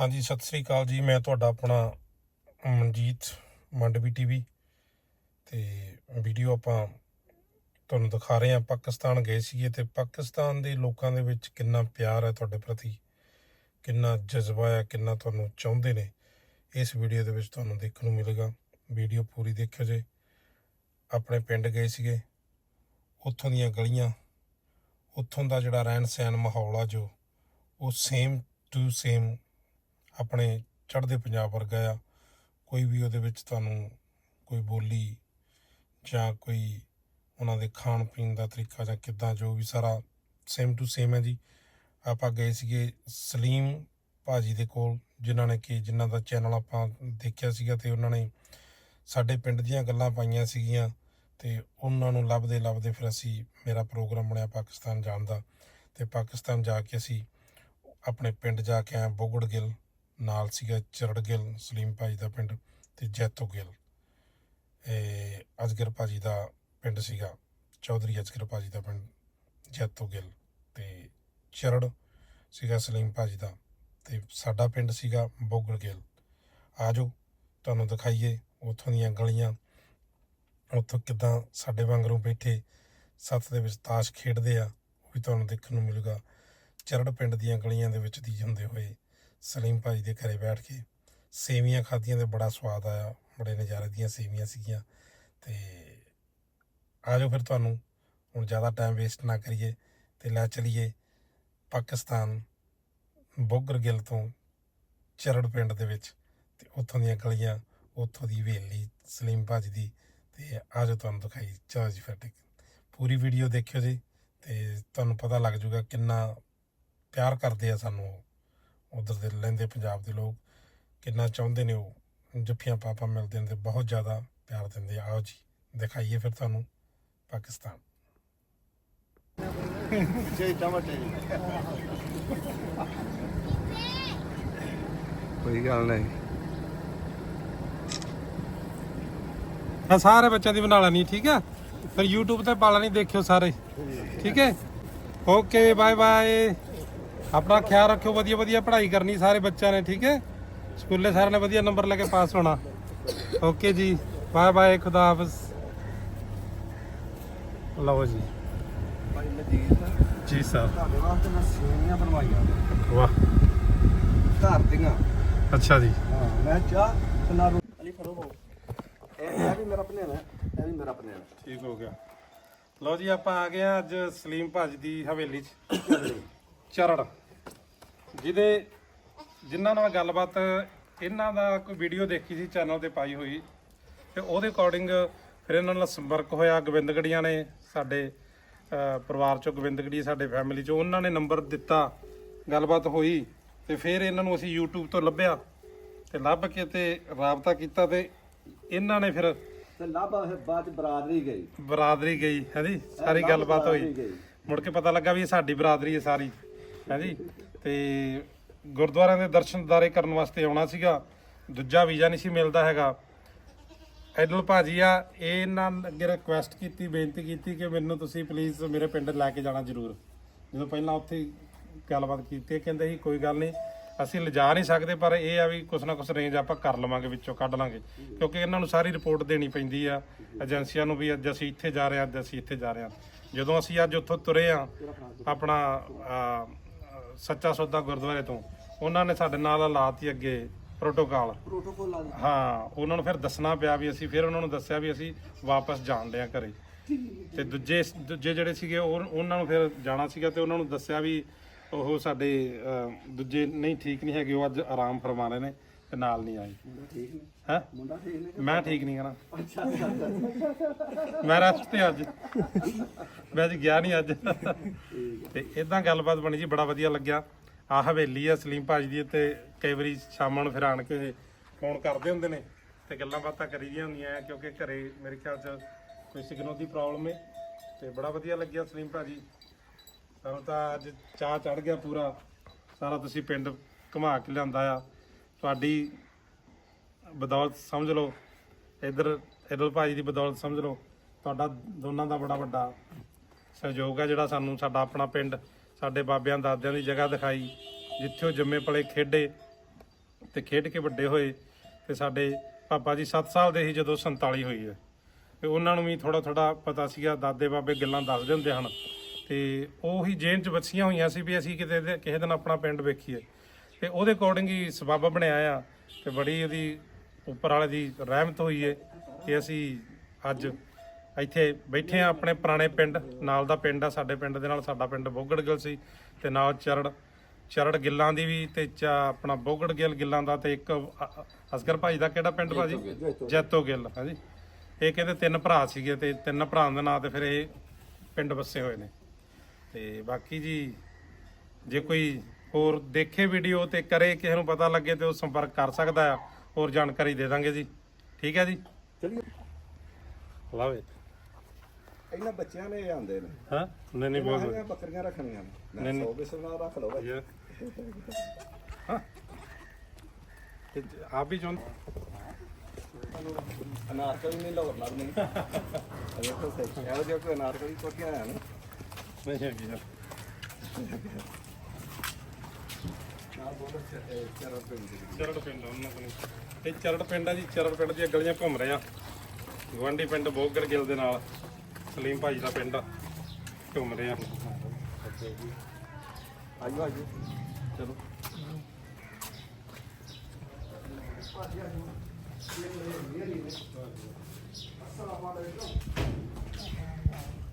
ਹਾਂਜੀ, ਸਤਿ ਸ੍ਰੀ ਅਕਾਲ ਜੀ। ਮੈਂ ਤੁਹਾਡਾ ਆਪਣਾ ਮਨਜੀਤ ਮੰਡਵੀ ਟੀਵੀ ਤੇ ਵੀਡੀਓ ਆਪਾਂ ਤੁਹਾਨੂੰ ਦਿਖਾ ਰਹੇ ਹਾਂ। ਪਾਕਿਸਤਾਨ ਗਏ ਸੀਗੇ ਤੇ ਪਾਕਿਸਤਾਨ ਦੇ ਲੋਕਾਂ ਦੇ ਵਿੱਚ ਕਿੰਨਾ ਪਿਆਰ ਹੈ ਤੁਹਾਡੇ ਪ੍ਰਤੀ? ਕਿੰਨਾ ਜਜ਼ਬਾ ਹੈ, ਕਿੰਨਾ ਤੁਹਾਨੂੰ ਚਾਹੁੰਦੇ ਨੇ? ਇਸ ਵੀਡੀਓ ਦੇ ਵਿੱਚ ਤੁਹਾਨੂੰ ਦੇਖਣ ਨੂੰ ਮਿਲੇਗਾ। ਵੀਡੀਓ ਪੂਰੀ ਦੇਖਿਓ ਜੇ। ਆਪਣੇ ਪਿੰਡ ਗਏ ਸੀਗੇ। ਉੱਥੋਂ ਦੀਆਂ ਗਲੀਆਂ, ਉੱਥੋਂ ਦਾ ਜਿਹੜਾ ਰਹਿਣ ਸਹਿਣ ਮਾਹੌਲ ਆ ਜੋ, ਉਹ ਸੇਮ ਟੂ ਸੇਮ ਆਪਣੇ ਚੜ੍ਹਦੇ ਪੰਜਾਬ ਵਰਗਾ ਆ। ਕੋਈ ਵੀ ਉਹਦੇ ਵਿੱਚ ਤੁਹਾਨੂੰ ਕੋਈ ਬੋਲੀ ਜਾਂ ਕੋਈ ਉਹਨਾਂ ਦੇ ਖਾਣ ਪੀਣ ਦਾ ਤਰੀਕਾ ਜਾਂ ਕਿੱਦਾਂ ਜੋ ਵੀ ਸਾਰਾ ਸੇਮ ਟੂ ਸੇਮ ਹੈ ਜੀ। ਆਪਾਂ ਗਏ ਸੀਗੇ ਸਲੀਮ ਭਾਜੀ ਦੇ ਕੋਲ, ਜਿਨ੍ਹਾਂ ਨੇ ਕਿ ਜਿਨ੍ਹਾਂ ਦਾ ਚੈਨਲ ਆਪਾਂ ਦੇਖਿਆ ਸੀਗਾ ਤੇ ਉਹਨਾਂ ਨੇ ਸਾਡੇ ਪਿੰਡ ਦੀਆਂ ਗੱਲਾਂ ਪਾਈਆਂ ਸੀਗੀਆਂ ਤੇ ਉਹਨਾਂ ਨੂੰ ਲੱਭਦੇ ਲੱਭਦੇ ਫਿਰ ਅਸੀਂ ਮੇਰਾ ਪ੍ਰੋਗਰਾਮ ਬਣਿਆ ਪਾਕਿਸਤਾਨ ਜਾਣ ਦਾ ਤੇ ਪਾਕਿਸਤਾਨ ਜਾ ਕੇ ਅਸੀਂ ਆਪਣੇ ਪਿੰਡ ਜਾ ਕੇ ਆਏ ਬੋਗੜ ਗਿੱਲ। ਨਾਲ ਸੀਗਾ ਚਰੜ ਗਿੱਲ, ਸਲੀਮ ਭਾਜੀ ਦਾ ਪਿੰਡ ਤੇ ਜੈਤੋ ਗਿੱਲ। ਇਹ ਅਜਗਰ ਭਾਜੀ ਦਾ ਪਿੰਡ ਸੀਗਾ, ਚੌਧਰੀ ਅਜਗਰ ਭਾਜੀ ਦਾ ਪਿੰਡ, ਜੈਤੋ ਗਿੱਲ ਤੇ ਚਰੜ ਸੀਗਾ, ਸਲੀਮ ਭਾਜੀ ਦਾ। ਤੇ ਸਾਡਾ ਪਿੰਡ ਸੀਗਾ ਬੋਗਲ ਗਿੱਲ। ਆਜੋ ਤੁਹਾਨੂੰ ਦਿਖਾਈਏ ਉੱਥੋਂ ਦੀਆਂ ਗਲੀਆਂ, ਉੱਥੋਂ ਕਿਦਾਂ ਸਾਡੇ ਵਾਂਗਰੂ ਬੈਠੇ, ਸੱਤ ਦੇ ਵਿੱਚ ਤਾਸ਼ ਖੇਡਦੇ ਆ, ਉਹ ਵੀ ਤੁਹਾਨੂੰ ਦੇਖਣ ਨੂੰ ਮਿਲੂਗਾ। ਚਰੜ ਪਿੰਡ ਦੀਆਂ ਗਲੀਆਂ ਦੇ ਵਿੱਚ ਦੀ ਹੁੰਦੇ ਹੋਏ ਸਲੀਮ ਭਾਜੀ ਦੇ ਘਰੇ ਬੈਠ ਕੇ ਸੇਵੀਆਂ ਖਾਧੀਆਂ ਤੇ ਬੜਾ ਸਵਾਦ ਆਇਆ। ਬੜੇ ਨਜ਼ਾਰੇ ਦੀਆਂ ਸੇਵੀਆਂ ਸੀਗੀਆਂ। ਤੇ ਆਜੋ ਫਿਰ ਤੁਹਾਨੂੰ ਹੁਣ ਜ਼ਿਆਦਾ ਟਾਈਮ ਵੇਸਟ ਨਾ ਕਰੀਏ ਤੇ ਲੈ ਚਲੀਏ ਪਾਕਿਸਤਾਨ ਬੋਗਰ ਗਿੱਲ ਤੋਂ ਚਰੜ ਪਿੰਡ ਦੇ ਵਿੱਚ ਤੇ ਉੱਥੋਂ ਦੀਆਂ ਗਲੀਆਂ, ਉੱਥੋਂ ਦੀ ਹਵੇਲੀ ਸਲੀਮ ਭਾਜੀ ਦੀ ਤੇ ਆਜੋ ਤੁਹਾਨੂੰ ਦਿਖਾਈ। ਚਲੋ ਜੀ ਫਿਰ ਠੀਕ। ਪੂਰੀ ਵੀਡੀਓ ਦੇਖਿਓ ਜੀ ਤੇ ਤੁਹਾਨੂੰ ਪਤਾ ਲੱਗ ਜਾਊਗਾ ਕਿੰਨਾ ਪਿਆਰ ਕਰਦੇ ਆ ਸਾਨੂੰ ਉਧਰ ਦੇ ਲੈਂਦੇ ਪੰਜਾਬ ਦੇ ਲੋਕ ਕਿੰਨਾ ਚਾਹੁੰਦੇ ਨੇ ਉਹ। ਜੱਫੀਆਂ ਪਾਪਾ ਮਿਲਦੇ ਨੇ ਤੇ ਬਹੁਤ ਜ਼ਿਆਦਾ ਪਿਆਰ ਦਿੰਦੇ ਆ। ਆਓ ਜੀ ਦਿਖਾਈਏ ਫਿਰ ਤੁਹਾਨੂੰ ਪਾਕਿਸਤਾਨ। ਪਿੱਛੇ ਟਮਾਟੇ ਕੋਈ ਗੱਲ ਨਹੀਂ। ਆ ਸਾਰੇ ਬੱਚਿਆਂ ਦੀ ਬਣਾ ਲੈਣੀ ਠੀਕ ਹੈ ਫਿਰ YouTube ਤੇ ਪਾ ਲੈਣੀ ਦੇਖਿਓ ਸਾਰੇ। ਠੀਕ ਹੈ। ਓਕੇ ਬਾਏ ਬਾਏ ਆਪਣਾ ਖਿਆਲ ਰੱਖਿਓ ਵਧੀਆ ਵਧੀਆ ਪੜ੍ਹਾਈ ਕਰਨੀ ਸਾਰੇ ਬੱਚਿਆਂ ਨੇ ਠੀਕ ਹੈ? ਸਕੂਲੇ ਸਾਰਿਆਂ ਨੇ ਵਧੀਆ ਨੰਬਰ ਲੈ ਕੇ ਪਾਸ ਹੋਣਾ। ਓਕੇ ਜੀ ਬਾਏ ਬਾਏ ਖੁਦਾ ਹਾਫਿਜ਼। ਲਓ ਜੀ। ਭਾਈ ਮਜੀਦ ਜੀ ਸਾਹਿਬ ਤੁਹਾਡੇ ਵਾਸਤੇ ਮੈਂ ਸੇਵੀਆਂ ਬਣਵਾਈਆਂ ਵਾਹ। ਘਰ ਦੀਆਂ। ਅੱਛਾ ਜੀ। ਹਾਂ ਮੈਂ ਚਾਹ ਤੇ ਨਾਲ ਰੋ- ਅਲੀ ਫੜੋ ਹੋ ਇਹ ਇਹ ਵੀ ਮੇਰਾ ਭਨੇਣਾ ਹੈ, ਇਹ ਵੀ ਮੇਰਾ ਭਨੇਣਾ ਹੈ। ਠੀਕ ਹੋ ਗਿਆ। ਲਓ ਜੀ ਆਪਾਂ ਆ ਗਏ ਅੱਜ ਸਲੀਮ ਭਾਜੀ ਦੀ ਹਵੇਲੀ 'ਚ। ਚਰੜ। ਜਿਹਦੇ ਜਿਨ੍ਹਾਂ ਨਾਲ ਗੱਲਬਾਤ ਇਹਨਾਂ ਦਾ ਕੋਈ ਵੀਡੀਓ ਦੇਖੀ ਸੀ ਚੈਨਲ ਤੇ ਪਾਈ ਹੋਈ। ਤੇ ਉਹਦੇ ਅਕੋਰਡਿੰਗ ਫਿਰ ਇਹਨਾਂ ਨਾਲ ਸੰਪਰਕ ਹੋਇਆ ਗੋਬਿੰਦਗੜੀਆਂ ਨੇ ਸਾਡੇ ਪਰਿਵਾਰ ਚੋਂ ਗੋਬਿੰਦਗੜੀ ਸਾਡੇ ਫੈਮਿਲੀ ਚੋਂ। ਉਹਨਾਂ ਨੇ ਨੰਬਰ ਦਿੱਤਾ ਗੱਲਬਾਤ ਹੋਈ ਤੇ ਫਿਰ ਇਹਨਾਂ ਨੂੰ ਅਸੀਂ YouTube ਤੋਂ ਲੱਭਿਆ ਤੇ ਲੱਭ ਕੇ ਤੇ ਰਾਬਤਾ ਕੀਤਾ ਤੇ ਇਹਨਾਂ ਨੇ ਫਿਰ ਤੇ ਲਾਭਾ ਬਾਅਦ ਬਰਾਦਰੀ ਗਈ। ਬਰਾਦਰੀ ਗਈ ਹੈਂਜੀ ਸਾਰੀ ਲੱਭ ਗੱਲਬਾਤ ਹੋਈ। ਮੁੜ ਕੇ ਪਤਾ ਲੱਗਾ ਵੀ ਇਹ ਸਾਡੀ ਬਰਾਦਰੀ ਹੈ ਸਾਰੀ ਹੈਂਜੀ ਤੇ ਗੁਰਦੁਆਰਿਆਂ ਦੇ ਦਰਸ਼ਨ ਦਾਰੇ ਕਰਨ ਵਾਸਤੇ ਆਉਣਾ ਸੀਗਾ। ਦੂਜਾ ਵੀਜ਼ਾ ਨਹੀਂ ਸੀ ਮਿਲਦਾ ਹੈਗਾ। ਐਡਲ ਭਾਜੀ ਆ, ਇਹ ਇਹਨਾਂ ਅੱਗੇ ਰਿਕੁਐਸਟ ਕੀਤੀ, ਬੇਨਤੀ ਕੀਤੀ ਕਿ ਮੈਨੂੰ ਤੁਸੀਂ ਪਲੀਜ਼ ਮੇਰੇ ਪਿੰਡ ਲੈ ਕੇ ਜਾਣਾ ਜ਼ਰੂਰ। ਜਦੋਂ ਪਹਿਲਾਂ ਉੱਥੇ ਗੱਲਬਾਤ ਕੀਤੀ ਕਹਿੰਦੇ ਸੀ, ਕੋਈ ਗੱਲ ਨਹੀਂ, ਅਸੀਂ ਲਿਜਾ ਨਹੀਂ ਸਕਦੇ, ਪਰ ਇਹ ਆ ਵੀ ਕੁਛ ਨਾ ਕੁਛ ਰੇਂਜ ਆਪਾਂ ਕਰ ਲਵਾਂਗੇ, ਵਿੱਚੋਂ ਕੱਢ ਲਾਂਗੇ। ਕਿਉਂਕਿ ਇਹਨਾਂ ਨੂੰ ਸਾਰੀ ਰਿਪੋਰਟ ਦੇਣੀ ਪੈਂਦੀ ਆ, ਏਜੰਸੀਆਂ ਨੂੰ ਵੀ ਅੱਜ ਅਸੀਂ ਇੱਥੇ ਜਾ ਰਹੇ ਹਾਂ, ਅੱਜ ਅਸੀਂ ਇੱਥੇ ਜਾ ਰਹੇ ਹਾਂ। ਜਦੋਂ ਅਸੀਂ ਅੱਜ ਉੱਥੋਂ ਤੁਰੇ ਆ ਆਪਣਾ ਸੱਚਾ ਸੌਦਾ ਗੁਰਦੁਆਰੇ ਤੋਂ। ਉਹਨਾਂ ਨੇ ਸਾਡੇ ਨਾਲ ਹਾਲਾਤ ਹੀ ਅੱਗੇ ਪ੍ਰੋਟੋਕਾਲ ਪ੍ਰੋਟੋਕੋਲ ਲਾ ਦਿੱਤਾ। ਹਾਂ ਉਹਨਾਂ ਨੂੰ ਫਿਰ ਦੱਸਣਾ ਪਿਆ ਵੀ ਅਸੀਂ ਫਿਰ ਉਹਨਾਂ ਨੂੰ ਦੱਸਿਆ ਵੀ ਅਸੀਂ ਵਾਪਸ ਜਾਣ ਲਿਆ ਘਰੇ। ਤੇ ਦੂਜੇ ਦੂਜੇ ਜਿਹੜੇ ਸੀਗੇ ਉਹ ਉਹਨਾਂ ਨੂੰ ਫਿਰ ਜਾਣਾ ਸੀਗਾ ਤੇ ਉਹਨਾਂ ਨੂੰ ਦੱਸਿਆ ਵੀ ਉਹ ਸਾਡੇ ਦੂਜੇ ਨਹੀਂ ਠੀਕ ਨਹੀਂ ਹੈਗੇ ਉਹ ਅੱਜ ਆਰਾਮ ਫਰਮਾ ਰਹੇ ਨੇ। ਤੇ ਨਾਲ ਨਹੀਂ ਮੁੰਡਾ ਠੀਕ ਨੇ ਹੈ? ਮੁੰਡਾ ਠੀਕ ਨੇ ਮੈਂ ਠੀਕ ਨਹੀਂ ਕਰਾਂ ਅੱਛਾ। ਮੈਂ ਰੈਸਟ ਤੇ ਅੱਜ। ਮੈਂ ਅੱਜ ਗਿਆ ਨਹੀਂ ਅੱਜ। ਤੇ ਇਦਾਂ ਗੱਲਬਾਤ ਬਣੀ ਜੀ ਬੜਾ ਵਧੀਆ ਲੱਗਿਆ। ਆ ਹਵੇਲੀ ਆ ਸਲੀਮ ਭਾਜੀ ਦੀ ਤੇ ਕਈ ਵਾਰੀ ਸ਼ਾਮਾਂ ਨੂੰ ਫਿਰ ਆਣ ਕੇ ਫੋਨ ਕਰਦੇ ਹੁੰਦੇ ਨੇ ਤੇ ਗੱਲਾਂ ਬਾਤਾਂ ਕਰੀ ਦੀਆਂ ਹੁੰਦੀਆਂ ਆ ਕਿਉਂਕਿ ਘਰੇ ਮੇਰੇ ਖਿਆਲ 'ਚ ਕੋਈ ਸਿਗਨਲ ਦੀ ਪ੍ਰੋਬਲਮ ਹੈ ਤੇ ਬੜਾ ਵਧੀਆ ਲੱਗਿਆ ਸਲੀਮ ਭਾਜੀ। ਸਾਨੂੰ ਤਾਂ ਅੱਜ ਚਾਹ ਚੜ ਗਿਆ ਪੂਰਾ। ਸਾਰਾ ਤੁਸੀਂ ਪਿੰਡ ਘੁਮਾ ਕੇ ਲਿਆਂਦਾ ਆ। ਤੁਹਾਡੀ ਬਦੌਲਤ ਸਮਝ ਲਓ, ਇਧਰ ਇਧਰ ਭਾਜੀ ਦੀ ਬਦੌਲਤ ਸਮਝ ਲਓ, ਤੁਹਾਡਾ ਦੋਨਾਂ ਦਾ ਬੜਾ ਵੱਡਾ ਸਹਿਯੋਗ ਹੈ ਜਿਹੜਾ ਸਾਨੂੰ ਸਾਡਾ ਆਪਣਾ ਪਿੰਡ, ਸਾਡੇ ਬਾਬਿਆਂ ਦਾਦਿਆਂ ਦੀ ਜਗ੍ਹਾ ਦਿਖਾਈ, ਜਿੱਥੇ ਉਹ ਜੰਮੇ ਪਲੇ ਖੇਡੇ ਤੇ ਖੇਡ ਕੇ ਵੱਡੇ ਹੋਏ ਤੇ ਸਾਡੇ ਪਾਪਾ ਜੀ 7 ਸਾਲ ਦੇ ਸੀ ਜਦੋਂ 47 ਹੋਈ ਹੈ। ਤੇ ਉਹਨਾਂ ਨੂੰ ਵੀ ਥੋੜਾ ਥੋੜਾ ਪਤਾ ਸੀਗਾ, ਦਾਦੇ ਬਾਬੇ ਗੱਲਾਂ ਦੱਸਦੇ ਹੁੰਦੇ ਹਨ। ਤੇ ਉਹੀ ਹੀ ਜੇਨ ਚ ਬੱਚੀਆਂ ਹੋਈਆਂ ਸੀ ਵੀ ਅਸੀਂ ਕਿਤੇ ਦੇ- ਕਿਸੇ ਦਿਨ ਆਪਣਾ ਪਿੰਡ ਵੇਖੀਏ। ਤੇ ਉਹਦੇ ਅਕੋਰਡਿੰਗ ਹੀ ਸਬੱਬ ਬਣਿਆ ਆ ਤੇ ਬੜੀ ਉਹਦੀ ਉੱਪਰ ਵਾਲੇ ਦੀ ਰਹਿਮਤ ਹੋਈ ਹੈ ਕਿ ਅਸੀਂ ਅੱਜ ਇੱਥੇ ਬੈਠੇ ਆ ਆਪਣੇ ਪੁਰਾਣੇ ਪਿੰਡ ਨਾਲ ਦਾ ਪਿੰਡ ਆ ਸਾਡੇ ਪਿੰਡ ਦੇ ਨਾਲ ਸਾਡਾ ਪਿੰਡ ਬੋਗੜਗਿੱਲ ਸੀ ਤੇ ਨਾਲ ਚਰੜ ਚਰੜ ਗਿੱਲਾਂ ਦੀ ਵੀ ਤੇ ਚਾ ਆਪਣਾ ਬੋਗੜਗਿੱਲ ਗਿੱਲਾਂ ਦਾ ਤੇ ਇੱਕ ਅਸਗਰ ਭਾਈ ਦਾ ਕਿਹੜਾ ਪਿੰਡ ਭਾਜੀ? ਜੈਤੋ ਗਿੱਲ ਹਾਂਜੀ। ਇਹ ਕਹਿੰਦੇ ਤਿੰਨ ਭਰਾ ਸੀਗੇ ਤੇ ਤਿੰਨ ਭਰਾਵਾਂ ਦੇ ਨਾਂ ਤੇ ਫਿਰ ਇਹ ਪਿੰਡ ਵਸੇ ਹੋਏ ਨੇ। ਤੇ ਬਾਕੀ ਜੀ ਜੇ ਕੋਈ ਹੋਰ ਦੇਖੇ ਵੀਡੀਓ ਤੇ ਕਰੇ ਕਿਸੇ ਨੂੰ ਪਤਾ ਲੱਗੇ ਤੇ ਉਹ ਸੰਪਰਕ ਕਰ ਸਕਦਾ ਆ। ਹੋਰ ਜਾਣਕਾਰੀ ਦੇ ਦਾਂਗੇ ਜੀ। ਠੀਕ ਹੈ ਜੀ? ਲਵ। ਇਟ ਇਹਨਾਂ ਬੱਚਿਆਂ ਨੇ ਆਂਦੇ ਨੇ। ਹਾਂ? ਨਹੀਂ ਨਹੀਂ ਬਹੁਤ ਬੱਕਰੀਆਂ ਰੱਖਣੀਆਂ ਨੇ। ਨਹੀਂ, ਮੈਂ ਨਹੀਂ। 100 ਬਿਸਲ ਨਾਲ ਰੱਖ ਲਓ ਭਾਈ ਵਧੀਆ। ਹਾਂ। ਤੇ ਆਪ ਵੀ ਚਾਹੁੰਦੇ? ਅਨਾਰਕਲੀ ਨਹੀਂ ਲੋਰ ਲੱਗਣੀ ਅਰੇ ਤਾਂ ਸਹੀ। ਇਹੋ ਜਿਹਾ ਕੋਈ ਅਨਾਰਕਲੀ ਕੋਟੀਆਂ ਆਇਆ ਨਾ? ਨਹੀਂ ਹੈਗੀ ਯਾਰ ਨਾਲ ਬੋਲ ਚਰਰ ਪਿੰਡ ਦੀ ਚਰੜ ਪਿੰਡ ਆ ਉਹਨਾਂ ਕੋਲ। ਇਹ ਚਰੜ ਪਿੰਡ ਆ ਜੀ, ਚਰੜ ਪਿੰਡ ਦੀਆਂ ਗਲੀਆਂ ਘੁੰਮ ਰਹੇ ਆ। ਗਵਾਂਢੀ ਪਿੰਡ ਬੋਗਰ ਗਿੱਲ ਦੇ ਨਾਲ ਸਲੀਮ ਭਾਜੀ ਦਾ ਪਿੰਡ ਆ। ਘੁੰਮ ਰਹੇ ਆ। ਆਜੋ ਆਜੋ। ਚਲੋ।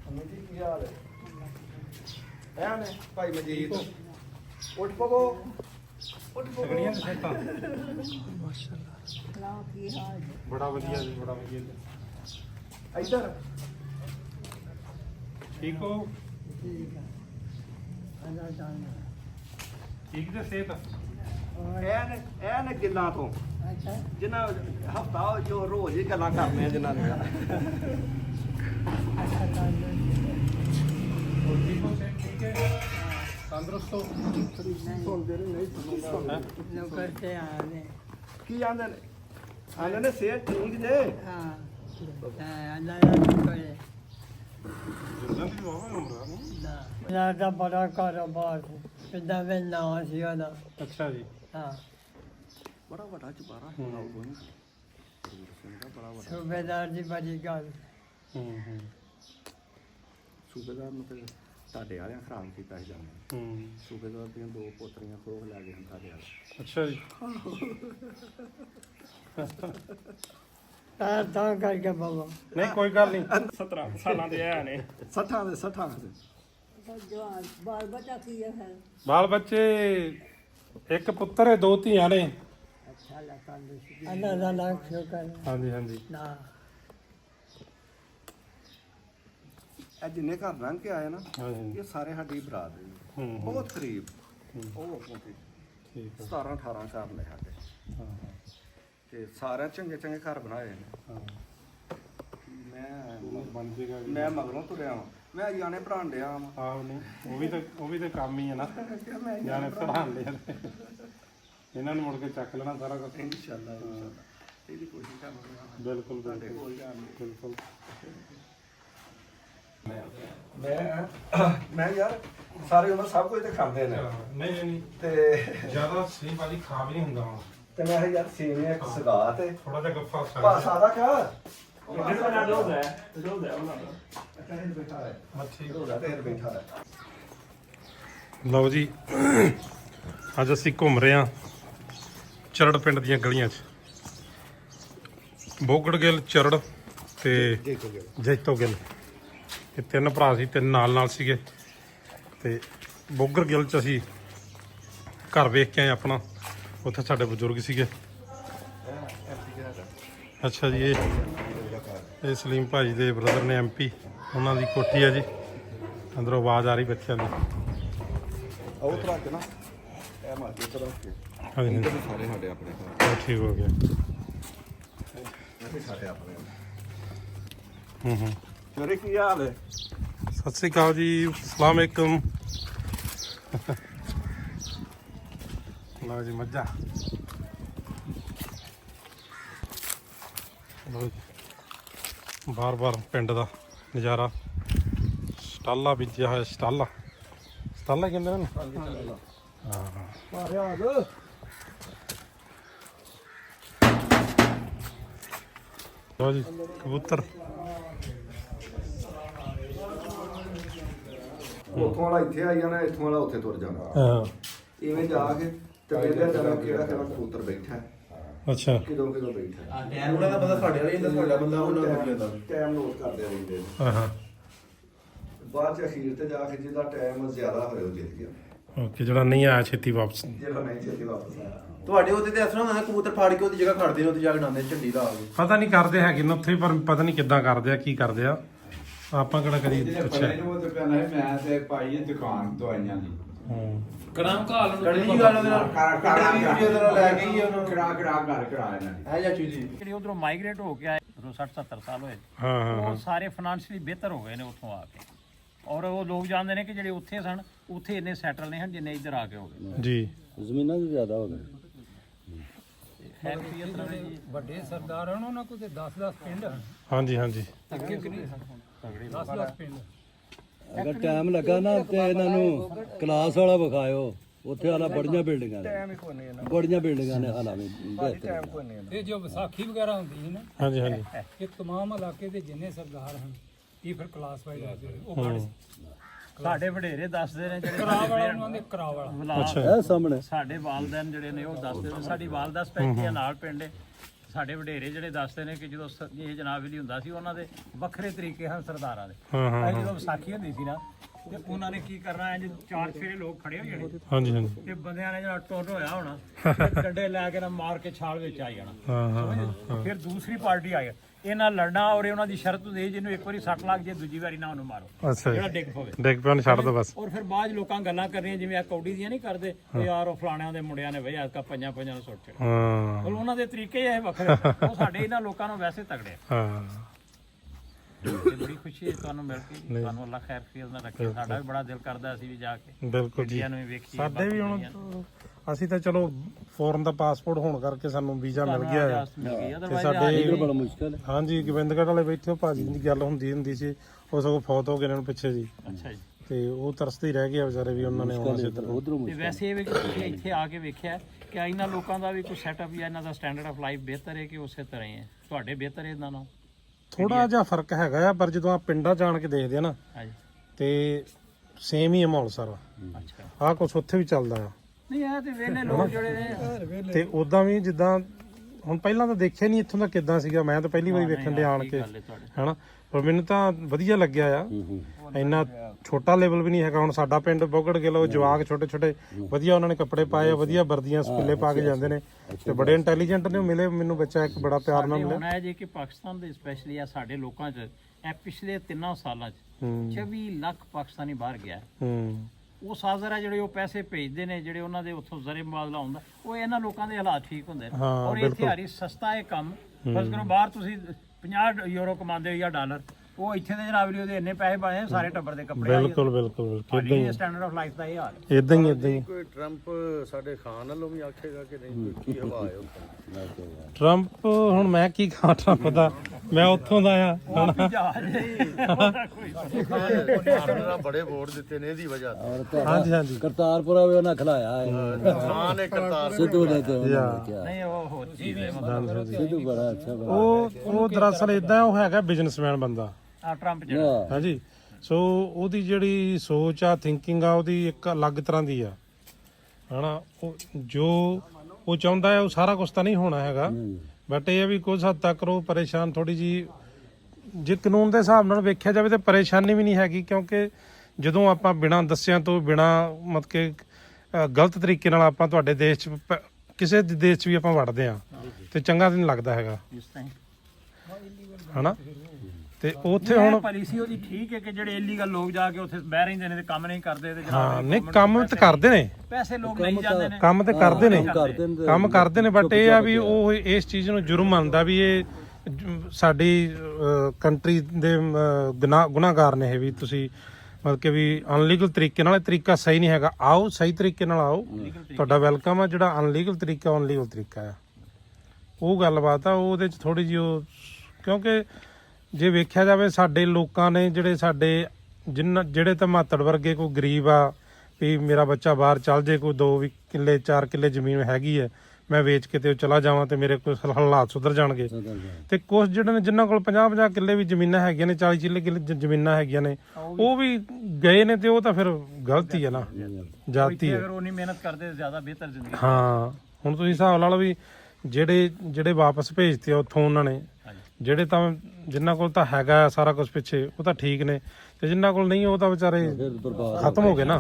ਅਮੀਦੀ ਕੀ ਹਾਲ ਹੈ ਐ ਨੇ ਭਾਈ ਮਜੀਦ। ਉੱਠ ਪਵੋ। ਸੇਤਾਂ ਨਾ ਕੀ ਹਾਲ ਜੀ। ਬੜਾ ਵਧੀਆ ਜੀ ਬੜਾ ਵਧੀਆ ਜੀ। ਇੱਧਰ। ਠੀਕ ਹੋ? ਠੀਕ ਹੈ ਅਦਾ ਜਾਣਾ। ਠੀਕ ਦੇ ਸਿਹਤ? ਗਿੱਲਾਂ ਤੋਂ। ਅੱਛਾ। ਜਿਨ੍ਹਾਂ ਹਫਤਾ ਜੋ ਰੋਜ਼ ਹੀ ਗੱਲਾਂ ਕਰਨੇ ਆ ਜਿਨ੍ਹਾਂ ਨੇ ਅੱਛਾ ਤਾਂ ਹੋਰ ਠੀਕ ਹੋ ਸਿਹਤ? ਠੀਕ ਹੈ? ਤੰਦਰੁਸਤ ਹੋ। ਸੁਣਦੇ ਨੇ ਨਹੀਂ ਸੁਣਦੇ ਨੌਕਰ ਤੇ ਆਨੇ ਕੀ ਆਂਦੇ ਨੇ? ਆਂਦੇ ਨੇ ਸਿਹਤ ਠੀਕ ਜੇ? ਹਾਂ ਤਾਂ ਅੱਲਾ ਨਾ ਕੋਲੇ ਨੂੰ ਨਾ ਨਾ ਦਾ ਬੜਾ ਕਾਰੋਬਾਰ ਕਿੰਦਾ ਵੇ ਨਾ ਸੀ ਉਹਦਾ ਅੱਛਾ ਜੀ। ਹਾਂ ਬੜਾ ਵੱਡਾ ਚੁਬਾਰਾ ਹੈ। ਨਾ ਉਹ ਨਾ ਬੜਾ ਵੱਡਾ ਸੂਬੇਦਾਰ ਦੀ ਬੜੀ ਗੱਲ। ਹੂੰ ਹੂੰ। ਸੂਬੇਦਾਰ ਨੂੰ ਤੇ ਤੁਹਾਡੇ ਵਾਲਿਆਂ ਖਰਾਬ ਕੀਤਾ ਸੀ ਜਾਂਦੇ ਹੂੰ। ਸੂਬੇਦਾਰ ਦੀਆਂ ਦੋ ਪੋਤਰੀਆਂ ਖੋਹ ਲੈ ਗਏ ਹਨ ਤੁਹਾਡੇ ਵਾਲੇ। ਅੱਛਾ ਜੀ। ਤਾਂ ਤਾਂ ਕਰਕੇ ਬਾਬਾ। ਨਹੀਂ ਕੋਈ ਗੱਲ ਨਹੀਂ। 17 ਸਾਲਾਂ ਦੇ ਆ ਨੇ। ਸੱਠਾਂ ਦੇ ਸੱਠਾਂ ਦੇ। ਜਵਾਨ ਬਾਲ ਬੱਚਾ ਕੀ ਹੈ ਫਿਰ? ਬਾਲ ਬੱਚੇ ਇੱਕ ਪੁੱਤਰ ਹੈ ਦੋ ਧੀਆਂ ਨੇ। ਅੱਛਾ ਲਾ ਤੰਦਰੁਸਤੀ। ਅੱਲਾ ਦਾ ਲੱਖ ਸ਼ੁਕਰ ਹੈ। ਹਾਂਜੀ ਹਾਂਜੀ। ਨਾ। ਇਹ ਜਿੰਨੇ ਘਰ ਲੰਘ ਕੇ ਆਏ ਨਾ ਹਾਂਜੀ। ਇਹ ਸਾਰੇ ਸਾਡੀ ਬਰਾਤ ਦੇ ਹੂੰ, ਹੂੰ। ਬਹੁਤ ਕਰੀਬ। ਉਹ ਪਹੁੰਚੇ ਠੀਕ ਹੈ 17 18 ਘਰ ਨੇ ਸਾਡੇ। ਹਾਂ ਤੇ ਸਾਰੇ ਚੰਗੇ ਚੰਗੇ ਘਰ ਬਣਾਏ ਨੇ। ਹਾਂ। ਮੈਂ ਬਣ ਜੇਗਾ ਵੀ ਮੈਂ ਮਗਰੋਂ ਤੁਰਿਆ ਵਾਂ। ਮੈਂ ਜਾਣੇ ਭਰਾਣ ਡਿਆ ਵਾਂ। ਆਹੋ ਨਹੀਂ ਉਹ ਵੀ ਤਾਂ ਉਹ ਵੀ ਤਾਂ ਕੰਮ ਹੀ ਹੈ ਨਾ। ਕਿਹਾ ਮੈਂ ਜਾਣੇ ਪੜਾਣ ਲਿਆ ਇਹਨਾਂ ਨੂੰ ਮੁੜ ਕੇ ਚੱਕ ਲੈਣਾ ਸਾਰਾ ਕੁਝ ਇਨਸ਼ਾਅੱਲਾ ਇਨਸ਼ਾਅੱਲਾ। ਇਹਦੀ ਕੋਸ਼ਿਸ਼ ਕਰਾਂਗੇ ਬਿਲਕੁਲ ਤੁਹਾਡੇ ਬਿਲਕੁਲ ਕੋਲ ਜਾਣ ਦੀ। ਬਿਲਕੁਲ। ਮੈਂ ਮੈਂ ਯਾਰ ਸਾਰੇ ਉਹਨਾਂ ਸਭ ਕੁਝ ਤੇ ਖਾਂਦੇ ਨੇ। ਨਹੀਂ ਨਹੀਂ ਤੇ ਜ਼ਿਆਦਾ ਸਹੀ ਵਾਲੀ ਖਾ ਵੀ ਨਹੀਂ ਹੁੰਦਾ ਹੁਣ। ਤੇ ਮੈਂ ਯਾਰ ਸੇਵੀਆਂ ਇੱਕ ਸਗਾ ਤੇ ਥੋੜਾ ਜਿਹਾ ਗੱਫਾ ਬਸ ਸਕਦਾ ਆਦਾ ਖਾ ਜਿਹੜਾ ਨਾ ਰੋਜ਼ ਹੈ ਉਹਨਾਂ ਦਾ ਅੱਛਾ ਇਹ ਬੈਠਾ ਹੈ ਮੱਛੀ ਰੋਦਾ ਤੇ ਇਹ ਬੈਠਾ ਹੈ ਲਓ ਜੀ ਅੱਜ ਅਸੀਂ ਘੁੰਮ ਰਹੇ ਹਾਂ ਚਰੜ ਪਿੰਡ ਦੀਆਂ ਗਲੀਆਂ 'ਚ। ਬੋਗੜਗਿੱਲ ਚਰੜ ਤੇ ਜੈਤੋ ਗਿੱਲ। ਇਹ ਤਿੰਨ ਭਰਾ ਸੀ ਤਿੰਨ ਨਾਲ ਨਾਲ ਸੀਗੇ। ਤੇ ਬੋਗਰ ਗਿੱਲ 'ਚ ਅਸੀਂ ਘਰ ਵੇਖ ਕੇ ਆਏ ਆਪਣਾ। ਉੱਥੇ ਸਾਡੇ ਬਜ਼ੁਰਗ ਸੀਗੇ। ਅੱਛਾ ਜੀ ਇਹ ਇਹ ਸਲੀਮ ਭਾਜੀ ਦੇ ਬ੍ਰਦਰ ਨੇ ਐਮਪੀ ਉਹਨਾਂ ਦੀ ਕੋਠੀ ਹੈ ਜੀ। ਅੰਦਰੋਂ ਆਵਾਜ਼ ਆ ਰਹੀ ਬੱਚਿਆਂ ਦੀ। ਉਹ ਤਰ੍ਹਾਂ ਕੇ ਨਾ। ਇਹ ਮਾਰ ਕੇ ਤਰ੍ਹਾਂ ਕੇ। ਹਾਂਜੀ ਸਾਰੇ ਸਾਡੇ ਆਪਣੇ ਘਰ। ਠੀਕ ਹੋ ਗਿਆ। ਸਾਰੇ ਆਪਣੇ। ਹੂੰ ਹੂੰ। ਕੀ ਹਾਲ ਸਤਿ ਸ੍ਰੀ ਅਕਾਲ ਜੀ, ਅਸਲਾਮ ਅਲੈਕਮ। ਲਓ ਜੀ, ਮੱਝਾਂ। ਲਓ ਜੀ, ਬਾਰ-ਬਾਰ ਪਿੰਡ ਦਾ ਨਜ਼ਾਰਾ। ਸਟਾਲਾ ਬੀਜਿਆ ਹੋਇਆ, ਸਟਾਲਾ। ਸਟਾਲਾ ਕਹਿੰਦੇ ਨੇ ਹਾਂ। ਮਾਰਿਆ ਗ ਲਓ ਜੀ, ਕਬੂਤਰ। ਉੱਥੋਂ ਵਾਲਾ ਇੱਥੇ ਆ ਜਾਣਾ ਇੱਥੋਂ ਵਾਲਾ ਉੱਥੇ ਤੁਰ ਜਾਣਾ। ਹਾਂ। ਇਵੇਂ ਜਾ ਕੇ ਤੇ ਵੇਖਿਆ ਜਾਣਾ ਕਿਹੜਾ ਕਿਹੜਾ ਕਬੂਤਰ ਬੈਠਾ। ਹੈ, ਅੱਛਾ। ਕਿਦੋਂ ਕਿਦੋਂ ਬੈਠਾ। ਹੈ। ਉਹਨਾਂ ਦਾ ਬੰਦਾ ਸਾਡੇ ਵਾਲਾ ਹੁੰਦਾ ਤੁਹਾਡਾ ਬੰਦਾ ਉਹਨਾਂ ਦਾ। ਜਾਂਦਾ ਟਾਈਮ ਨੋਟ ਕਰਦੇ ਰਹਿੰਦੇ ਨੇ। ਹਾਂ ਹਾਂ। ਬਾਅਦ ਚ ਅਖੀਰ ਤੇ ਜਾ ਕੇ ਜਿਹਦਾ ਟਾਈਮ ਜ਼ਿਆਦਾ ਹੋਇਆ ਉਹ ਜਿੱਤ ਗਿਆ। ਓਕੇ ਜਿਹੜਾ ਨਹੀਂ ਆਇਆ ਛੇਤੀ ਵਾਪਸ। ਜਿਹੜਾ ਨਹੀਂ ਛੇਤੀ ਵਾਪਸ ਆਇਆ। ਤੁਹਾਡੇ ਉਹਦੇ ਤੇ ਅਸਰ ਹੁੰਦਾ ਕਬੂਤਰ ਫਾੜ ਕੇ ਉਹਦੀ ਜਗ੍ਹਾ ਖੜਦੇ ਨੇ ਉੱਥੇ ਜਾ ਕੇ ਡਾਂਦੇ ਝੰਡੀ ਦਾ ਆ ਗਈ ਪਤਾ ਨਹੀਂ ਕਰਦੇ ਹੈਗੇ ਨੇ ਉੱਥੇ ਪਰ ਪਤਾ ਨਹੀਂ ਕਿੱਦਾਂ ਕਰਦੇ ਆ ਕੀ ਕਰਦੇ ਆ। ਆਪਾਂ ਕਿਹੜਾ ਕਦੀ ਜਿਹਨੇ ਪੁੱਛਿਆ ਪੜੇ ਨੂੰ ਤੇ ਪੈਣਾ ਹੈ ਮੈਂ ਤੇ ਪਾਈ ਹੈ ਦੁਕਾਨ ਦਵਾਈਆਂ ਦੀ। ਹੂੰ। ਕੜੀ ਜੀ ਗੱਲ ਉਹਦੇ ਨਾਲ। ਕਰਾ ਕਰਾ ਕੜੀ ਨਾਲ ਲੈ ਗਈ ਉਹਨੂੰ। ਕਰਾ ਕਰਾ ਕਰ ਕਰਾ ਇਹਨਾਂ ਨੇ ਹੈ ਚਾਚੂ ਜੀ। ਜਿਹੜੇ ਉਧਰੋਂ ਮਾਈਗ੍ਰੇਟ ਹੋ ਕੇ ਆਏ ਉਧਰੋਂ 60 70 ਸਾਲ ਹੋਏ। ਹਾਂ ਹਾਂ ਉਹ ਸਾਰੇ ਫਾਈਨਾਂਸ਼ਲੀ ਬਿਹਤਰ ਹੋ ਗਏ ਨੇ ਉੱਥੋਂ ਆ ਕੇ। ਔਰ ਉਹ ਲੋਕ ਜਾਣਦੇ ਨੇ ਕਿ ਜਿਹੜੇ ਉੱਥੇ ਸਨ ਉੱਥੇ ਇੰਨੇ ਸੈਟਲ ਨਹੀਂ ਹਨ ਜਿੰਨੇ ਇੱਧਰ ਆ ਕੇ ਹੋ ਗਏ। ਜੀ। ਜ਼ਮੀਨਾਂ ਵੀ ਜ਼ਿਆਦਾ ਹੋ ਗਈਆਂ। ਹੈ ਵੀ ਇਸ ਤਰ੍ਹਾਂ ਦੇ ਜੀ। ਵੱਡੇ ਸਰਦਾਰ ਹਨ ਉਹਨਾਂ ਕੋਲ ਤੇ 10-10 ਪਿੰਡ ਹਨ। ਹਾਂਜੀ ਹਾਂਜੀ। ਅੱਗੇ ਕਿ ਨਹੀਂ 10-10 ਪਿੰਡ ਅਗਰ ਟਾਈਮ ਲੱਗਾ ਨਾ ਤੇ ਇਹਨਾਂ ਨੂੰ ਕਲਾਸ ਵਾਲਾ ਵਿਖਾਇਓ ਉੱਥੇ ਹਾਲਾ ਬੜੀਆਂ ਬਿਲਡਿੰਗਾਂ ਨੇ ਬੜੀਆਂ ਬਿਲਡਿੰਗਾਂ ਨੇ ਹਾਲਾ ਵੀ ਬਿਹਤਰ ਤੇ ਜੋ ਵਿਸਾਖੀ ਵਗੈਰਾ ਹੁੰਦੀ ਸੀ ਨਾ ਹਾਂਜੀ ਹਾਂਜੀ ਇਹ तमाम ਇਲਾਕੇ ਦੇ ਜਿੰਨੇ ਸਰਦਾਰ ਹਨ ਇਹ ਫਿਰ ਕਲਾਸ ਵਾਈਜ਼ ਆਦੇ ਨੇ ਉਹ ਪੜ੍ਹ ਸਾਡੇ ਵਡੇਰੇ ਦੱਸਦੇ ਨੇ ਜਿਹੜੇ ਕਰਾ ਵਾਲਾ ਉਹਨਾਂ ਦੇ ਕਰਾ ਵਾਲਾ ਵਲਾਦ ਇਹ ਸਾਹਮਣੇ ਸਾਡੇ ਵਾਲਦੈਨ ਜਿਹੜੇ ਨੇ ਉਹ ਦੱਸਦੇ ਨੇ ਸਾਡੀ ਵਾਲਦਾ ਸਪੈਸ਼ਲੀ ਨਾਲ ਪਿੰਡ ਹੈ ਸਾਡੇ ਵਡੇਰੇ ਜਿਹੜੇ ਦੱਸਦੇ ਨੇ ਕਿ ਜਦੋਂ ਸ- ਇਹ ਜਨਾਬ ਵੀ ਹੁੰਦਾ ਸੀ ਉਹਨਾਂ ਦੇ ਵੱਖਰੇ ਤਰੀਕੇ ਹਨ ਸਰਦਾਰਾਂ ਦੇ। ਹਾਂ ਜਦੋਂ ਵਿਸਾਖੀ ਹੁੰਦੀ ਸੀ ਨਾ ਤੇ ਉਹਨਾਂ ਨੇ ਕੀ ਕਰਨਾ ਹੈ ਜੇ ਚਾਰ ਫੇਰੇ ਲੋਕ ਖੜੇ ਹੋ ਜਾਣੇ। ਹਾਂਜੀ ਹਾਂਜੀ। ਤੇ ਬੰਦਿਆਂ ਨੇ ਜਿਹੜਾ ਟੁੱਟ ਹੋਇਆ ਹੋਣਾ ਤੇ ਡੰਡੇ ਲੈ ਕੇ ਨਾ ਮਾਰ ਕੇ ਛਾਲ ਵਿੱਚ ਆ ਜਾਣਾ। ਹਾਂ ਹਾਂ ਹਾਂ। ਫਿਰ ਦੂਸਰੀ ਪਾਰਟੀ ਆਈ। ਇਹਨਾਂ ਲੜਨਾ ਔਰ ਉਹਨਾਂ ਦੀ ਸ਼ਰਤ ਹੁੰਦੀ ਸੀ, ਜਿਹਨੂੰ ਇੱਕ ਵਾਰੀ ਸੱਟ ਲੱਗ ਜੇ ਦੂਜੀ ਵਾਰੀ ਨਾ ਉਹਨੂੰ ਮਾਰੋ। ਅੱਛਾ ਜਿਹੜਾ ਡਿੱਗ ਪਵੇ। ਡਿੱਗ ਪਿਆ ਛੱਡ ਦੋ ਬਸ। ਔਰ ਫਿਰ ਬਾਅਦ ਲੋਕਾਂ ਗੱਲਾਂ ਕਰਨੀਆਂ ਜਿਵੇਂ ਆ ਕੌਡੀ ਦੀਆਂ ਨਹੀਂ ਕਰਦੇ ਵੀ ਯਾਰ ਉਹ ਫਲਾਣਿਆਂ ਦੇ ਮੁੰਡਿਆਂ ਨੇ ਬਈ ਅੱਜ ਪੰਜਾਂ ਪੰਜਾਂ ਨੂੰ ਸੁੱਟ ਛੱਡਿਆ। ਹਾਂ। ਉਹਨਾਂ ਦੇ ਤਰੀਕੇ ਇਹ ਵੱਖਰੇ। ਉਹ ਸਾਡੇ ਇਹਨਾਂ ਲੋਕਾਂ ਨੂੰ ਵੈਸੇ ਤਗੜੇ ਆ। ਹਾਂ। ਤੇ ਬੜੀ ਖੁਸ਼ੀ ਹੈ ਤੁਹਾਨੂੰ ਮਿਲ ਕੇ ਜੀ। ਤੁਹਾਨੂੰ ਅੱਲਾ ਖੈਰ ਫੀਲ ਨਾ ਰੱਖੇ। ਸਾਡਾ ਵੀ ਬੜਾ ਦਿਲ ਕਰਦਾ ਅਸੀਂ ਵੀ ਜਾ ਕੇ ਬਿਲਕੁਲ ਜੀ। ਇੰਡੀਆ ਨੂੰ ਵੀ ਵੇਖੀਏ ਸਾਡੇ ਵੀ ਹੁਣ ਅਸੀਂ ਤਾਂ ਚਲੋ ਫੋਰਨ ਦਾ ਪਾਸਪੋਰਟ ਹੋਣ ਕਰਕੇ ਸਾਨੂੰ ਵੀਜ਼ਾ ਮਿਲ ਗਿਆ ਹੈ। ਇਜਾਜ਼ਤ ਮਿਲ ਗਈ ਤੇ ਸਾਡੇ ਬੜਾ ਮੁਸ਼ਕਲ ਹੈ। ਹਾਂਜੀ ਗੋਬਿੰਦਗੜ੍ਹ ਵਾਲੇ ਬੈਠੇ ਭਾਜੀ ਦੀ ਗੱਲ ਹੁੰਦੀ ਹੁੰਦੀ ਸੀ। ਉਹ ਸਗੋਂ ਫੌਤ ਹੋ ਗਏ ਨੂੰ ਪਿੱਛੇ ਜੀ। ਅੱਛਾ ਜੀ। ਤੇ ਉਹ ਤਰਸਦੇ ਹੀ ਰਹਿ ਗਏ ਆ ਵਿਚਾਰੇ ਵੀ ਉਹਨਾਂ ਨੇ ਆਉਣਾ ਸੀ ਇੱਧਰ ਉਧਰੋਂ। ਤੇ ਵੈਸੇ ਇਹ ਵੀ ਕਿ ਤੁਸੀਂ ਇੱਥੇ ਆ ਕੇ ਵੇਖਿਆ ਕਿ ਇਹਨਾਂ ਲੋਕਾਂ ਦਾ ਵੀ ਕੋਈ ਸੈਟਅਪ ਜਾਂ ਇਹਨਾਂ ਦਾ ਸਟੈਂਡਰਡ ਆਫ ਲਾਈਫ ਬਿਹਤਰ ਹੈ ਕਿ ਉਸੇ ਤਰ੍ਹਾਂ ਹੀ ਹੈ? ਤੁਹਾਡੇ ਬਿਹਤਰ ਹੈ ਇਹਨਾਂ ਨਾਲੋਂ? ਥੋੜਾ ਜਿਹਾ ਫ਼ਰਕ ਹੈਗਾ ਆ ਪਰ ਜਦੋਂ ਆ ਪਿੰਡਾਂ ਜਾਣ ਕੇ ਦੇਖਦੇ ਆ ਨਾ ਹਾਂਜੀ। ਤੇ ਸੇਮ ਹੀ ਹੈ ਮਾਹੌਲ ਸਾਰਾ। ਅੱਛਾ। ਆਹ ਕੁਛ ਉੱਥੇ ਵੀ ਚੱਲਦਾ ਆ। ਨਹੀਂ ਇਹ ਤੇ ਵੇਲੇ ਲੋਕ ਜਿਹੜੇ ਨੇ। ਤੇ ਉਦਾਂ ਵੀ ਜਿੱਦਾਂ ਹੁਣ ਪਹਿਲਾਂ ਤਾਂ ਦੇਖਿਆ ਨਹੀਂ ਇੱਥੋਂ ਦਾ ਕਿੱਦਾਂ ਸੀਗਾ ਮੈਂ ਤਾਂ ਪਹਿਲੀ ਵਾਰੀ ਵੇਖਣ ਦੇ ਆਣ ਕੇ ਹੈਨਾ? ਪਰ ਮੈਨੂੰ ਤਾਂ ਵਧੀਆ ਲੱਗਿਆ ਆ। ਇੰਨਾ ਛੋਟਾ ਲੈਵਲ ਵੀ ਨਹੀਂ ਹੈਗਾ ਹੁਣ ਸਾਡਾ ਪਿੰਡ ਬੋਗੜ ਗਿੱਲ ਜਵਾਕ ਛੋਟੇ ਛੋਟੇ ਵਧੀਆ ਉਹਨਾਂ ਨੇ ਕੱਪੜੇ ਪਾਏ ਆ ਵਧੀਆ ਵਰਦੀਆਂ ਸਕੂਲੇ ਪਾ ਕੇ ਜਾਂਦੇ ਨੇ। ਤੇ ਬੜੇ ਇੰਟੈਲੀਜੈਂਟ ਨੇ ਉਹ ਮਿਲੇ ਮੈਨੂੰ ਬੱਚਾ ਇੱਕ ਬੜਾ ਪਿਆਰ ਨਾਲ ਮਿਲਿਆ। ਹੋਣਾ ਹੈ ਜੇ ਕਿ ਪਾਕਿਸਤਾਨ ਦੇ ਸਪੈਸ਼ਲੀ ਆ ਸਾਡੇ ਲੋਕਾਂ 'ਚ ਇਹ ਪਿਛਲੇ 3 ਸਾਲਾਂ 'ਚ ਹੂੰ। 24 ਲੱਖ ਪਾਕਿਸਤਾਨੀ ਬਾਹਰ ਗਿਆ। ਹੈ। ਉਹ ਸਾਜ਼ਰ ਆ ਜਿਹੜੇ ਉਹ ਪੈਸੇ ਭੇਜਦੇ ਨੇ ਜਿਹੜੇ ਉਹਨਾਂ ਦੇ ਉੱਥੋਂ ਜ਼ਰੇ ਮੁਬਾਦਲਾ ਹੁੰਦਾ ਉਹ ਇਹਨਾਂ ਲੋਕਾਂ ਦੇ ਹਾਲਾਤ ਠੀਕ ਹੁੰਦੇ ਨੇ। ਔਰ ਇੱਥੇ ਹਾਰੀ ਸਸਤਾ ਇਹ ਕੰਮ। ਫਰਜ਼ ਕਰੋ ਬਾਹਰ ਤੁਸੀਂ 50 ਯੂਰੋ ਕਮਾਉਂਦੇ ਹੋ ਜਾਂ ਡਾਲਰ। ਉਹ ਇੱਥੇ ਦੇ ਜਨਾਬ ਲਈ ਉਹਦੇ ਇੰਨੇ ਪੈਸੇ ਪਾਏ ਸਾਰੇ ਟੱਬਰ ਦੇ ਕੱਪੜੇ ਬਿਲਕੁਲ ਬਿਲਕੁਲ ਬਿਲਕੁਲ। ਇਦਾਂ ਹੀ ਸਟੈਂਡਰਡ ਆਫ ਲਾਈਫ ਦਾ ਇਹ ਹਾਲ। ਹੈ। ਇਦਾਂ ਹੀ ਇਦਾਂ ਹੀ। ਕੋਈ ਟਰੰਪ ਸਾਡੇ ਖਾਨ ਵੱਲੋਂ ਵੀ ਆਖੇਗਾ ਕਿ ਨਹੀਂ ਕੀ ਹਵਾ ਹੈ ਉੱਥੇ? ਟਰੰਪ ਹੁਣ ਮੈਂ ਕੀ ਕਹਾਂ ਟਰੰਪ ਦਾ? ਮੈਂ ਉੱਥੋਂ ਦਾ ਆ ਕੋਈ ਖਾਨ ਬੜੇ ਵੋਟ ਦਿੱਤੇ ਨੇ ਇਹਦੀ ਵਜ੍ਹਾ ਤੋਂ। ਹਾਂਜੀ ਹਾਂਜੀ। ਕਰਤਾਰਪੁਰਾ ਵੀ ਉਹਨਾਂ ਖਲਾਇਆ ਹੈ। ਖਾਨ ਨੇ ਕਰਤਾਰ ਸਿੱਧੂ ਨੇ ਤੇ ਉਹਨਾਂ ਨੇ ਕਿਹਾ। ਨਹੀਂ ਉਹ ਹੋਰ ਚੀਜ਼ ਹੈ। ਮਤਲਬ ਸਿੱਧੂ ਬੜਾ ਅੱਛਾ ਉਹ ਉਹ ਦਰਅਸਲ ਇਦਾਂ ਉਹ ਹੈਗਾ ਬਿਜ਼ਨਸਮੈਨ ਬੰਦਾ। ਆ ਟਰੰਪ ਜਿਹੜਾ। ਹਾਂਜੀ। ਸੋ ਉਹਦੀ ਜਿਹੜੀ ਸੋਚ ਆ ਥਿੰਕਿੰਗ ਆ ਉਹਦੀ ਇੱਕ ਅਲੱਗ ਤਰ੍ਹਾਂ ਦੀ ਆ। ਹਨਾ? ਉਹ ਜੋ ਉਹ ਚਾਹੁੰਦਾ ਹੈ ਉਹ ਸਾਰਾ ਕੁਝ ਤਾਂ ਨਹੀਂ ਹੋਣਾ ਹੈਗਾ। ਬਟ ਇਹ ਆ ਵੀ ਕੁਝ ਹੱਦ ਤੱਕ ਉਹ ਪਰੇਸ਼ਾਨ ਥੋੜੀ ਜੀ ਜੇ ਕਾਨੂੰਨ ਦੇ ਹਿਸਾਬ ਨਾਲ ਵੇਖਿਆ ਜਾਵੇ ਤਾਂ ਪਰੇਸ਼ਾਨੀ ਵੀ ਨਹੀਂ ਹੈਗੀ ਕਿਉਂਕਿ ਜਦੋਂ ਆਪਾਂ ਬਿਨਾਂ ਦੱਸਿਆਂ ਤੋਂ ਬਿਨਾਂ ਮਤਲਬ ਕਿ ਗਲਤ ਤਰੀਕੇ ਨਾਲ ਆਪਾਂ ਤੁਹਾਡੇ ਦੇਸ਼ 'ਚ ਪ- ਕਿਸੇ ਦੇ ਦੇਸ਼ 'ਚ ਵੀ ਆਪਾਂ ਵੜਦੇ ਆ ਤੇ ਚੰਗਾ ਤਾਂ ਨਹੀਂ ਲੱਗਦਾ ਹੈਗਾ। ਹਨਾ? ਤੇ ਉੱਥੇ ਹੁਣ ਪਾਲਿਸੀ ਉਹਦੀ ਠੀਕ ਹੈ ਕਿ ਜਿਹੜੇ ਇਲੀਗਲ ਲੋਕ ਜਾ ਕੇ ਉੱਥੇ ਬਹਿ ਰਹਿੰਦੇ ਨੇ ਤੇ ਕੰਮ ਨਹੀਂ ਕਰਦੇ ਤੇ ਜਨਾਬ ਹਾਂ ਨਹੀਂ ਕੰਮ ਤੇ ਕਰਦੇ ਨੇ। ਪੈਸੇ ਲੋਕ ਲਈ ਜਾਂਦੇ ਨੇ। ਕੰਮ ਤੇ ਕਰਦੇ ਨੇ। ਕੰਮ ਕਰਦੇ ਨੇ ਬਟ ਇਹ ਆ ਵੀ ਉਹ ਇਸ ਚੀਜ਼ ਨੂੰ ਜੁਰਮ ਮੰਨਦਾ ਵੀ ਇਹ ਸਾਡੀ ਕੰਟਰੀ ਦੇ ਗੁਨਾਹ ਗੁਨਾਹਗਾਰ ਨੇ ਇਹ ਵੀ ਤੁਸੀਂ ਮਤਲਬ ਕਿ ਵੀ ਅਨਲੀਗਲ ਤਰੀਕੇ ਨਾਲ ਇਹ ਤਰੀਕਾ ਸਹੀ ਨਹੀਂ ਹੈਗਾ। ਆਓ ਸਹੀ ਤਰੀਕੇ ਨਾਲ ਆਓ। ਤੁਹਾਡਾ ਵੈਲਕਮ ਆ ਜਿਹੜਾ ਅਨਲੀਗਲ ਤਰੀਕਾ ਅਨਲੀਗਲ ਤਰੀਕਾ ਆ। ਉਹ ਗੱਲਬਾਤ ਆ ਉਹ ਉਹਦੇ ਚ ਥੋੜੀ ਜਿਹੀ ਉਹ ਕਿਉਂਕਿ ਜੇ ਵੇਖਿਆ ਜਾਵੇ ਸਾਡੇ ਲੋਕਾਂ ਨੇ ਜਿਹੜੇ ਸਾਡੇ ਜਿੰਨਾ ਜਿਹੜੇ ਤਾਂ ਮਾਤੜ ਵਰਗੇ ਕੋਈ ਗਰੀਬ ਆ ਵੀ ਮੇਰਾ ਬੱਚਾ ਬਾਹਰ ਚੱਲ ਜੇ ਕੋਈ ਦੋ ਵੀ ਕਿੱਲੇ ਚਾਰ ਕਿੱਲੇ ਜ਼ਮੀਨ ਹੈਗੀ ਹੈ ਮੈਂ ਵੇਚ ਕੇ ਤੇ ਉਹ ਚਲਾ ਜਾਵਾਂ ਤੇ ਮੇਰੇ ਕੋਈ ਹਾਲਾਤ ਸੁਧਰ ਜਾਣਗੇ। ਤੇ ਕੁਝ ਜਿਹੜੇ ਨੇ ਜਿਨ੍ਹਾਂ ਕੋਲ 50 50 ਕਿੱਲੇ ਵੀ ਜ਼ਮੀਨਾਂ ਹੈਗੀਆਂ ਨੇ 40 ਕਿੱਲੇ ਕਿੱਲੇ ਜ਼ਮੀਨਾਂ ਹੈਗੀਆਂ ਨੇ ਉਹ ਵੀ ਗਏ ਨੇ ਤੇ ਉਹ ਤਾਂ ਫਿਰ ਗਲਤੀ ਹੈ ਨਾ। ਜਾਤੀ ਹੈ। ਅਗਰ ਉਨੀ ਮਿਹਨਤ ਕਰਦੇ ਤਾਂ ਜ਼ਿਆਦਾ ਬਿਹਤਰ ਜ਼ਿੰਦਗੀ ਹਾਂ ਹੁਣ ਤੁਸੀਂ ਹਿਸਾਬ ਲਾ ਲਓ ਵੀ ਜਿਹੜੇ ਜਿਹੜੇ ਵਾਪਸ ਭੇਜਤੇ ਆ ਉੱਥੋਂ ਉਹਨਾਂ ਨੇ ਜਿਹੜੇ ਤਾਂ ਜਿਨ੍ਹਾਂ ਕੋਲ ਤਾਂ ਹੈਗਾ ਸਾਰਾ ਕੁਝ ਪਿੱਛੇ, ਉਹ ਤਾਂ ਠੀਕ ਨੇ। ਤੇ ਜਿਨ੍ਹਾਂ ਕੋਲ ਨਹੀਂ, ਉਹ ਤਾਂ ਵਿਚਾਰੇ ਖਤਮ ਹੋ ਗਏ ਨਾ।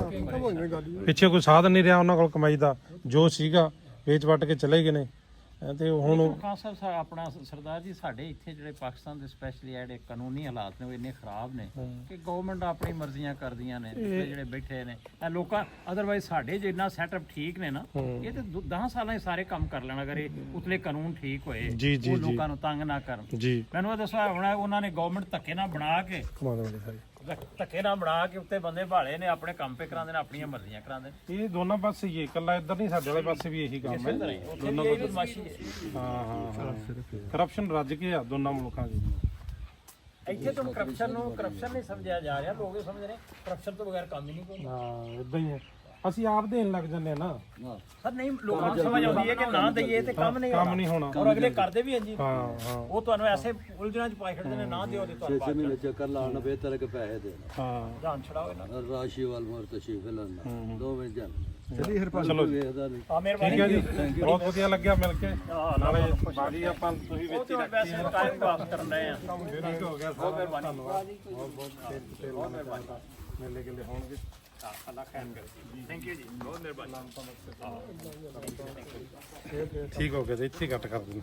ਪਿੱਛੇ ਕੋਈ ਸਾਧਨ ਨਹੀਂ ਰਿਹਾ ਉਹਨਾਂ ਕੋਲ ਕਮਾਈ ਦਾ। ਜੋ ਸੀਗਾ ਵੇਚ ਵੱਟ ਕੇ ਚਲੇ ਗਏ ਨੇ। ਤੇ ਹੁਣ ਖਾਨ ਸਾਹਿਬ ਸਾ- ਆਪਣਾ ਸ- ਸਰਦਾਰ ਜੀ ਸਾਡੇ ਇੱਥੇ ਜਿਹੜੇ ਪਾਕਿਸਤਾਨ ਦੇ ਸਪੈਸ਼ਲੀ ਜਿਹੜੇ ਕਾਨੂੰਨੀ ਹਾਲਾਤ ਨੇ ਉਹ ਇੰਨੇ ਖਰਾਬ ਨੇ ਕਿ ਗਵਰਨਮੈਂਟ ਆਪਣੀ ਮਰਜ਼ੀਆਂ ਕਰਦੀਆਂ ਨੇ ਤੇ ਜਿਹੜੇ ਬੈਠੇ ਨੇ। ਇਹ ਲੋਕਾਂ ਅਦਰਵਾਈਜ਼ ਸਾਡੇ ਜਿੰਨਾ ਸੈਟਅਪ ਠੀਕ ਨੇ ਨਾ ਇਹ ਤੇ 10 ਸਾਲਾਂ 'ਚ ਸਾਰੇ ਕੰਮ ਕਰ ਲੈਣ ਅਗਰ ਇਹ ਉਤਲੇ ਕਾਨੂੰਨ ਠੀਕ ਹੋਏ ਜੀ, ਜੀ, ਉਹ ਜੀ। ਲੋਕਾਂ ਨੂੰ ਤੰਗ ਨਾ ਕਰਨ। ਜੀ। ਮੈਨੂੰ ਇਹ ਦੱਸੋ ਹੁਣ ਉਹਨਾਂ ਨੇ ਗਵਰਨਮੈਂਟ ਧੱਕੇ ਨਾਲ ਬਣਾ ਕੇ ਕਮਾ ਦੇ ਸਾਰੀ ਧੱਕੇ ਨਾਲ ਬਣਾ ਕੇ ਉੱਤੇ ਬੰਦੇ ਭਾਲੇ ਨੇ ਆਪਣੇ ਕੰਮ ਪੇ ਕਰਾਉਂਦੇ ਨੇ ਆਪਣੀਆਂ ਮਰਜ਼ੀਆਂ ਕਰਾਉਂਦੇ ਨੇ। ਇਹ ਦੋਨਾਂ ਪਾਸੇ ਹੀ ਹੈ ਇਕੱਲਾ ਇੱਧਰ ਨਹੀਂ ਸਾਡੇ ਵਾਲੇ ਪਾਸੇ ਵੀ ਇਹੀ ਕੰਮ ਹੈ। ਵੀ ਇਹ ਬਦਮਾਸ਼ੀ ਹੈ ਹਾਂ ਹਾਂ। ਕਰਪਸ਼ਨ ਰੱਜ ਕੇ ਆ ਦੋਨਾਂ ਮੁਲਕਾਂ 'ਚ ਇੱਥੇ ਤੁਹਾਨੂੰ ਕਰਪਸ਼ਨ ਨੂੰ ਕਰਪਸ਼ਨ ਨਹੀਂ ਸਮਝਿਆ ਜਾ ਰਿਹਾ ਲੋਕ ਇਹ ਸਮਝਦੇ ਨੇ ਕਰਪਸ਼ਨ ਤੋਂ ਬਗੈਰ ਕੰਮ ਹੀ ਨਹੀਂ ਕੋਈ। ਹਾਂ ਇਦਾਂ ਹੀ ਹੈ। ਅਸੀਂ ਆਪ ਦੇਣ ਲੱਗ ਜੰਨੇ ਆ ਨਾ। ਸਰ ਨਹੀਂ ਲੋਕਾਂ ਨੂੰ ਸਮਝ ਆਉਂਦੀ ਹੈ ਕਿ ਨਾ ਦਈਏ ਤੇ ਕੰਮ ਨਹੀਂ ਕੰਮ ਨਹੀਂ ਹੋਣਾ। ਔਰ ਅਗਲੇ ਕਰਦੇ ਵੀ ਇੰਜੀ ਹਾਂ ਹਾਂ। ਉਹ ਤੁਹਾਨੂੰ ਐਸੇ ਉਲਝਣਾਂ ਚ ਪਾਈ ਖੜਦੇ ਨੇ ਨਾ ਦਿਓ ਤੇ ਤੁਹਾਨੂੰ ਛੇ ਮਹੀਨੇ ਚੱਕਰ ਲਾਉਣ ਬਿਹਤਰ ਕਿ ਪੈਸੇ ਦੇਣਾ। ਹਾਂ। ਜਾਨ ਛੜਾਓ ਇਹਨਾਂ ਨੂੰ। ਰਾਸ਼ੀ ਵਾਲ ਮੋਰ ਤਸ਼ੀਫ ਲੈਣਾ ਦੋਵੇਂ ਜਨ ਚਲੋ। ਵੇਖਦਾ ਨਹੀਂ। ਆ ਮਿਹਰਬਾਨੀ ਠੀਕ ਹੈ ਜੀ। ਬਹੁਤ ਵਧੀਆ ਲੱਗਿਆ ਮਿਲ ਕੇ। ਨਾਲੇ ਬਾਜੀ ਆਪਾਂ ਤੁਸੀਂ ਉਹ ਤੇ ਹੁਣ ਵੈਸੇ ਟਾਈਮ ਪਾਸ ਕਰਨ ਰਹੇ ਆ। ਠੀਕ ਹੋ ਗਿਆ ਬਹੁਤ ਮਿਹਰਬਾਨੀ। ਬਹੁਤ ਮਿਹਰਬਾਨੀ। ਮੇਲੇ ਕਿਲੇ ਹੋਣਗੇ। ਅੱਲਾ ਖੈਰ ਕਰੇ ਥੈਂਕ ਯੂ ਜੀ ਬਹੁਤ ਮਿਹਰਬਾਨੀ ਠੀਕ ਹੋ ਗਿਆ ਜੀ, ਇੱਥੇ ਹੀ ਕੱਟ ਕਰ ਦਿੰਦੇ।